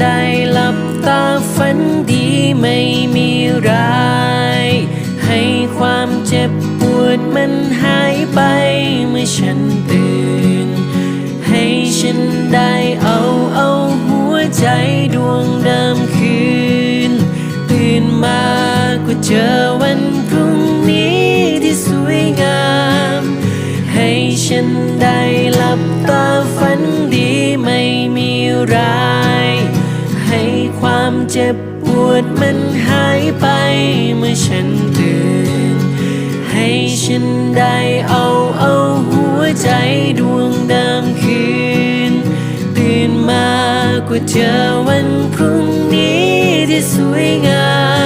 ได้หลับตาฝันดีไม่มีร้าย ให้ความเจ็บปวดมันหายไปเมื่อฉันตื่น ให้ฉันได้เอาเอาหัวใจดวงเดิมคืน ตื่นมาก็เจอวันพรุ่งนี้ที่สวยงาม ให้ฉันได้หลับตาฝันดีไม่มีร้าย ความเจ็บปวดมันหายไปเมื่อฉันตื่น ให้ฉันได้เอาเอาหัวใจดวงเดิมคืน ตื่นมากว่าเจอวันพรุ่งนี้ที่สวยงาม